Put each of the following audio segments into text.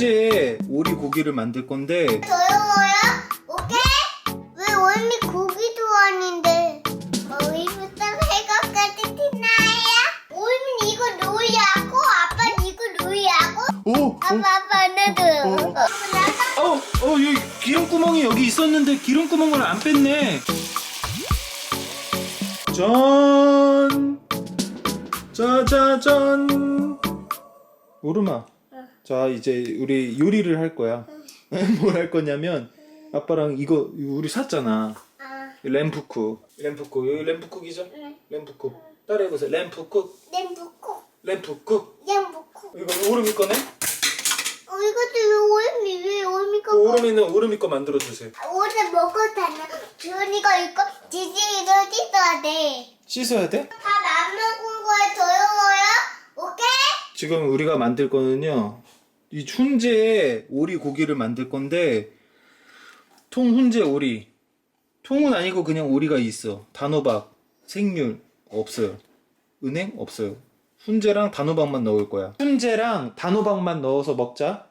훈제에 오리 고기를 만들 건데 더러워요? 오케이? 왜 월미 고기도 아닌데? 머리부터 배고까지 티나야? 월미 이거 놀이하고 아빠 이거 놀이하고 오! 아빠 아빠 나도 어. 어, 어, 여기 기름구멍이 여기 있었는데 기름구멍을 안 뺐네. 짠! 짜자잔! 오르마. 자, 이제 우리 요리를 할 거야. 뭘 할 거냐면, 아빠랑 이거, 우리 샀잖아. 아, 램프쿡. 램프쿡. 여기 램프쿡이죠? 응. 램프쿡. 따라 해보세요. 램프쿡. 램부코 램프쿡. 램부코 이거 오르미 거네? 어 이것도 왜 월미 왜 월미가 오르미는 오르미 거 만들어 주세요. 오늘 먹었잖아 주은이가 이거 지지 이거 씻어야 돼 씻어야 돼? 밥 안 먹은 거에 더러워요? 오케이? 지금 우리가 만들 거는요. 이 훈제에 오리 고기를 만들 건데 통 훈제 오리. 통은 아니고 그냥 오리가 있어. 단호박, 생률 없어요. 은행 없어요. 훈제랑 단호박만 넣을 거야. 훈제랑 단호박만 넣어서 먹자.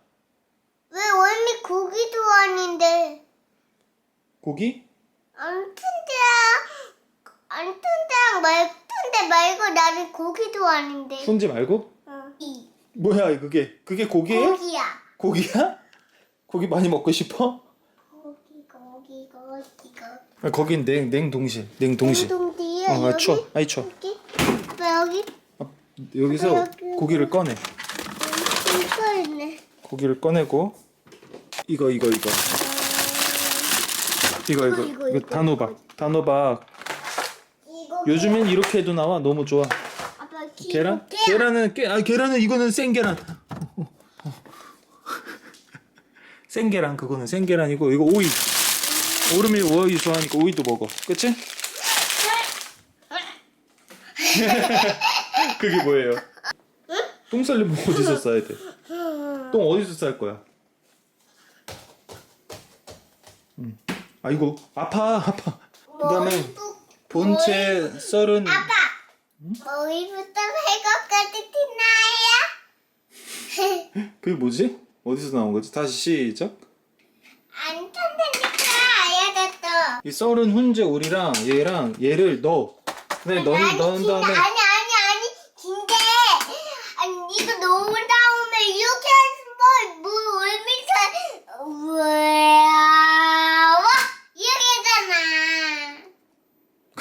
왜 월미 고기도 아닌데 고기? 안튼데야 안튼데랑 말튼데 말고 나는 고기도 아닌데 훈제 말고? 응. 이 뭐야 그게? 그게 고기예요? 고기야 고기야? 고기 많이 먹고 싶어? 고기 고기 고기가 아, 거긴 냉 냉동실. 냉동실. 동디에 어, 아, 여기 추워. 아이 추워. 여기 왜 여기 여기서 고기를 꺼내. 이거 있네 고기를 꺼내고 이거 이거 이거 이거 이거 이거, 이거 이거. 단호박 단호박 이거 요즘엔 이렇게 해도 나와 너무 좋아 아빠 기 계란 계란은 깨, 아 계란은 이거는 생계란 생계란 그거는 생계란이고 이거 오이 오름이 오이 좋아하니까 오이도 먹어 그치? 그게 뭐예요? 똥 쌀려면 어디서 싸야 돼? 똥 어디서 쌀 거야? 음. 아이고 아파 아파 그다음에 본체 썰은 아빠 머리부터 배고까지 티나야? 그게 뭐지? 어디서 나온 거지? 다시 시작 안 탄다니까 알려줬어 이 썰은 훈제 오리랑 얘랑 얘를 넣어 네 넣은, 아니, 넣은 다음에 아니 근데 아니 이거 넣은 다음에 이렇게 하면 물 울면서 우와 이렇게잖아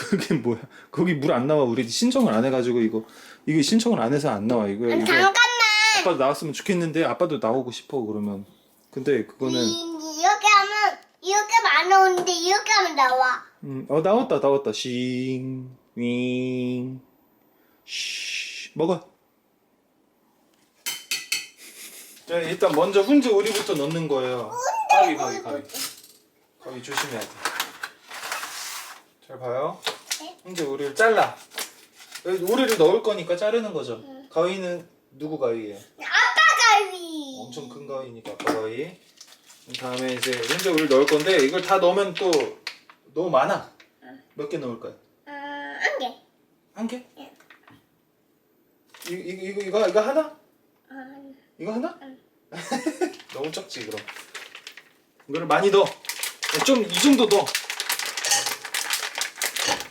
그게 뭐야 거기 물 안 나와 우리 신청을 안 해가지고 이거 이거 신청을 안 해서 안 나와 이거 이거 잠깐만 아빠도 나왔으면 좋겠는데 아빠도 나오고 싶어 그러면 근데 그거는 이, 이렇게 하면 이렇게 하면 안 나오는데 이렇게 하면 나와 음, 어 나왔다 나왔다 싱 윙, 쉬 먹어. 자 일단 먼저 훈제 오리부터 넣는 거예요. 가위 가위 가위. 가위 조심해야 돼. 잘 봐요. 네. 훈제 오리를 잘라. 여기 오리를 넣을 거니까 자르는 거죠. 가위는 누구 가위예요? 아빠 가위 엄청 큰 가위니까 아빠 가위. 다음에 이제 훈제 오리를 넣을 건데 이걸 다 넣으면 또 너무 많아. 몇 개 넣을까요? 어, 안개 한 개? 예. 이, 이, 이거 이거 이거 하나? 어, 이거 하나? 너무 적지 그럼. 이거를 많이 넣어. 좀 이 정도 넣어.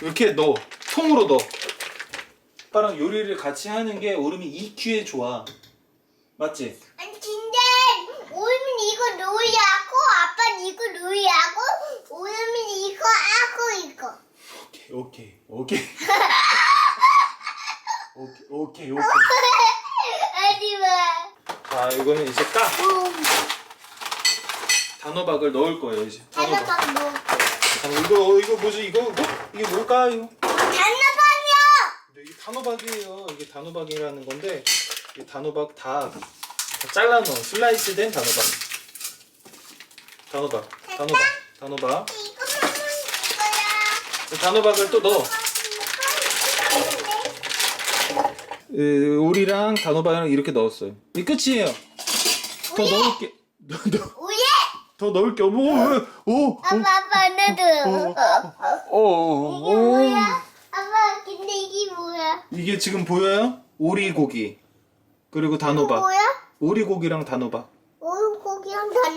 이렇게 넣어. 통으로 넣어. 아빠랑 요리를 같이 하는 게 오름이 EQ에 좋아. 맞지? 아니 근데 오유민 이거 놀이하고 아빠는 이거 놀이하고 오유민 이거 하고 이거 오케이 오케이 오케이 오케이 오케이. 아니면 자 이거는 이제 까 단호박을 넣을 거예요 이제. 단호박. 단호박 뭐단 호- 이거 이거 뭐지 이거 뭐? 이게 뭘까요? 단호박이요 근데 이게 단호박이에요. 이게 단호박이라는 건데 이 단호박 다, 다 잘라놓은 슬라이스된 단호박. 단호박, 단호박, 단호박. 이거 먹는 거야 이 단호박을 또 넣어. 에, 오리랑 단호박이랑 이렇게 넣었어요. 이 끝이에요. 더! 넣을게. 더, 더, 오예 더 넣을게. 오, 오, 오, 아빠 아빠 나도 오, 오, 이게 뭐야 아빠 근데 이게 뭐야 이게 지금 보여요? 오리고기 그리고 이거 단호박. 뭐야 오리고기랑 단호박. 오유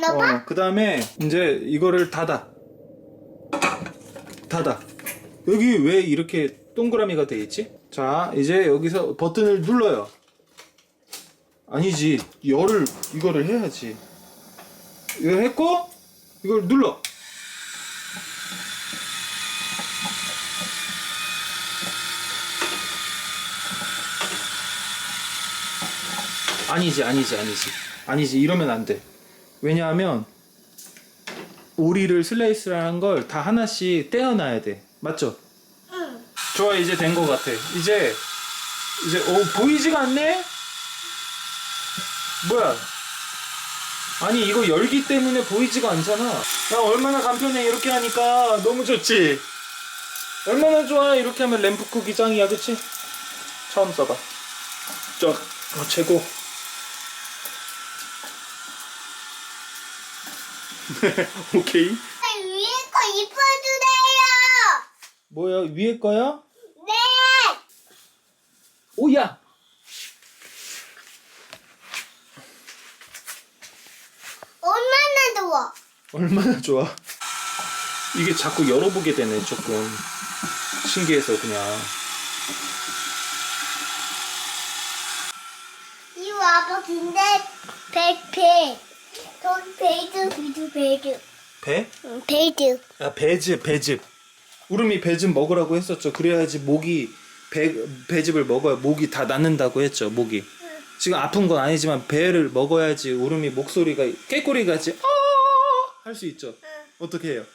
닫아봐. 어, 그 다음에 이제 이거를 닫아. 닫아. 여기 왜 이렇게 동그라미가 돼 있지? 자, 이제 여기서 버튼을 눌러요. 아니지. 열을, 이거를 해야지. 이걸 했고, 이걸 눌러. 아니지, 아니지, 아니지. 아니지. 이러면 안 돼. 왜냐하면, 오리를 슬라이스라는 걸 다 하나씩 떼어놔야 돼. 맞죠? 응. 좋아, 이제 된 것 같아. 이제, 이제, 어, 보이지가 않네? 뭐야? 아니, 이거 열기 때문에 보이지가 않잖아. 야, 얼마나 간편해, 이렇게 하니까. 너무 좋지? 얼마나 좋아, 이렇게 하면 램프 크기 짱이야, 그치? 처음 써봐. 쫙, 어, 최고. 오케이. 위에 거 입어주세요. 뭐야, 위에 거야? 네. 오야! 얼마나 더워? 얼마나 좋아. 이게 자꾸 열어보게 되네, 조금. 신기해서 그냥. 이거 아빠 근데 백팩. 돈 베이드 비드 베이드. 배? 응, 베이드. 아, 배즙, 배즙. 우름이 배즙 먹으라고 했었죠. 그래야지 목이, 배, 배즙을 먹어야 목이 다 낫는다고 했죠, 목이. 지금 아픈 건 아니지만 배를 먹어야지 우름이 목소리가 깨꼬리 같이 어! 할 수 있죠. 어떻게 해요?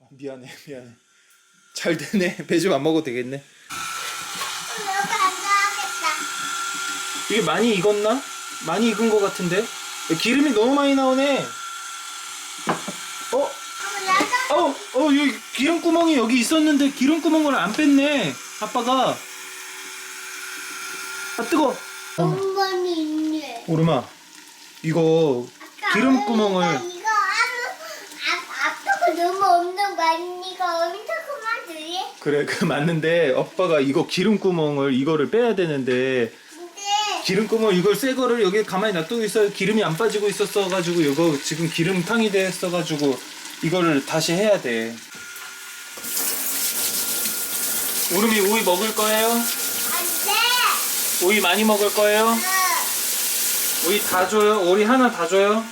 아, 미안해, 미안해. 잘 되네. 배즙 안 먹어도 되겠네. 이게 많이 익었나? 많이 익은 것 같은데? 기름이 너무 많이 나오네. 어? 나도 어, 어, 여기 기름 구멍이 여기 있었는데 기름 구멍을 안 뺐네. 아빠가. 아 뜨거. 공간이 있네. 오르마, 이거 기름 구멍을 이거 아무 아, 너무 없는 거 아니니까 엄청 그만두지. 그래 그 맞는데 아빠가 이거 기름 구멍을 이거를 빼야 되는데 근데 기름 구멍 이걸 새 거를 여기 가만히 놔두고 있어요. 기름이 안 빠지고 있었어 가지고 이거 지금 기름탕이 됐어 가지고 이거를 다시 해야 돼. 오름이 오이 먹을 거예요? 안돼. 오이 많이 먹을 거예요? 네. 오이 다 줘요? 오이 하나 다 줘요? 네.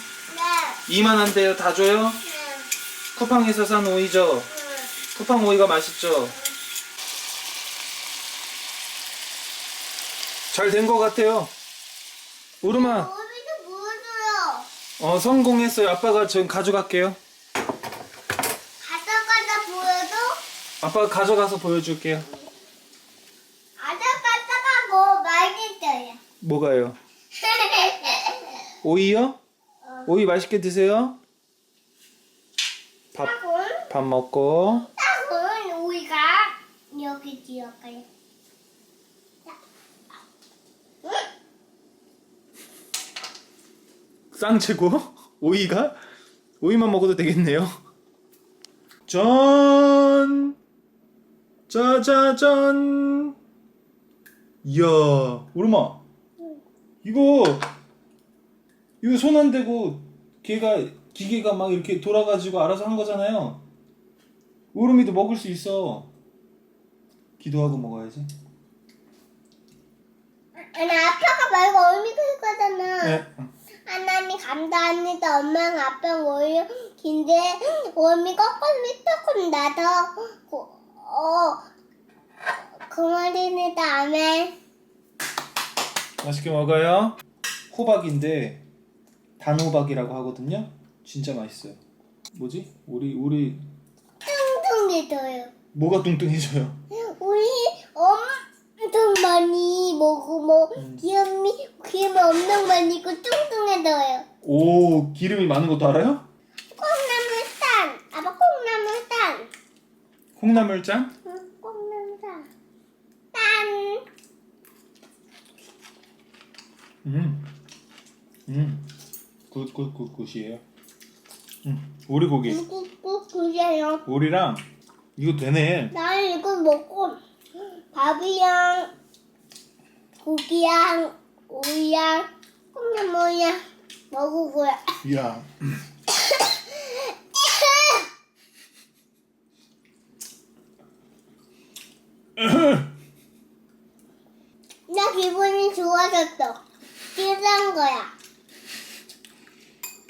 이만한데요? 다 줘요? 네. 쿠팡에서 산 오이죠? 네. 쿠팡 오이가 맛있죠? 잘 된 것 같아요. 오르마, 보여줘요. 어, 성공했어요. 아빠가 전 가져갈게요. 가져가다 보여도 아빠가 가져가서 보여줄게요. 가져가다가 뭐 맛있어요. 뭐가요? 오이요? 오이 맛있게 드세요. 밥, 딱은 밥 먹고. 딱은 우리가 여기 지어가요. 응? 쌍채고 오이가 오이만 먹어도 되겠네요. 짠, 짜자잔. 이야, 오르마, 이거 이거 손 안 대고 걔가 기계가 막 이렇게 돌아가지고 알아서 한 거잖아요. 오르미도 먹을 수 있어. 기도하고 먹어야지. 아니 아빠가 말고 어미가 할 거잖아. 네. 하나님 감사합니다. 엄마랑 아빠랑 오히려 긴데 어미가 조금 조금 나도 고- 어 그만이네 다음에 맛있게 먹어요. 호박인데 단호박이라고 하거든요. 진짜 맛있어요. 뭐지? 우리 우리 뚱뚱해져요. 뭐가 뚱뚱해져요? 우리 엄청 많이 먹으면 음. 기름이 기름이 엄청 많이 있고 뚱뚱해져요. 오 기름이 많은 것도 알아요? 콩나물산 아빠 콩나물산 콩나물장? 응, 콩나물산 딴 음, 음, 굿굿굿 굿이에요. 음, 오리고기. 꾹꾹 그래요. 오리랑 이거 되네. 난 이거 먹고 밥이랑 고기랑 오이랑 뭐야? 먹을 거야. 야. 나 기분이 좋아졌어. 기른 거야.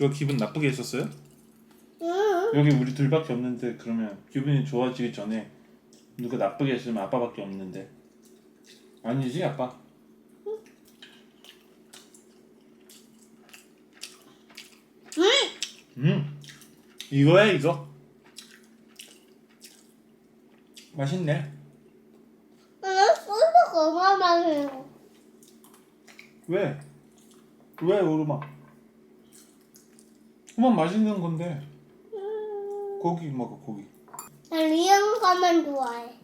너 기분 나쁘게 했었어요? 응. 여기 우리 둘밖에 없는데 그러면 기분이 좋아지기 전에 누가 나쁘게 했으면 아빠밖에 없는데 아니지 아빠? 응. 음 이거야 이거 맛있네. 소스. 왜? 왜 오르마? 그만 맛있는 건데 고기 먹어 고기 난 이런 거만 좋아해.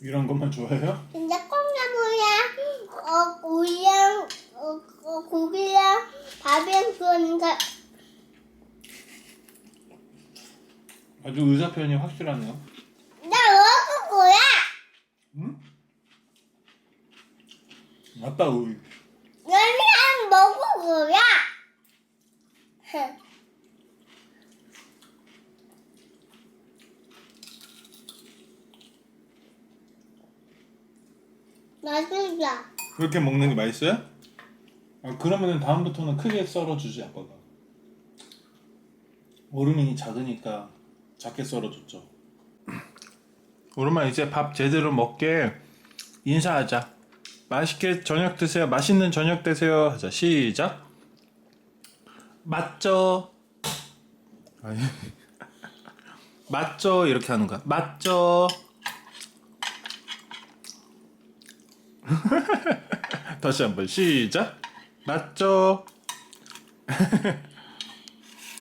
이런 것만 좋아해요? 근데 콩나물이랑 어 우유랑 어, 어 고기랑 밥이랑 그러니까 아주 의사 표현이 확실하네요 나 먹을 거야. 응? 맞다 우유 너랑 먹을 거야. 맛있다. 그렇게 먹는 게 맛있어요? 아, 그러면은 다음부터는 크게 썰어주지 아빠가. 오르민이 작으니까 작게 썰어줬죠. 오르마 이제 밥 제대로 먹게 인사하자. 맛있게 저녁 드세요. 맛있는 저녁 되세요. 하자. 시작. 맞죠? 아니. 맞죠? 이렇게 하는 거야. 맞죠 다시 한번 시작. 맞죠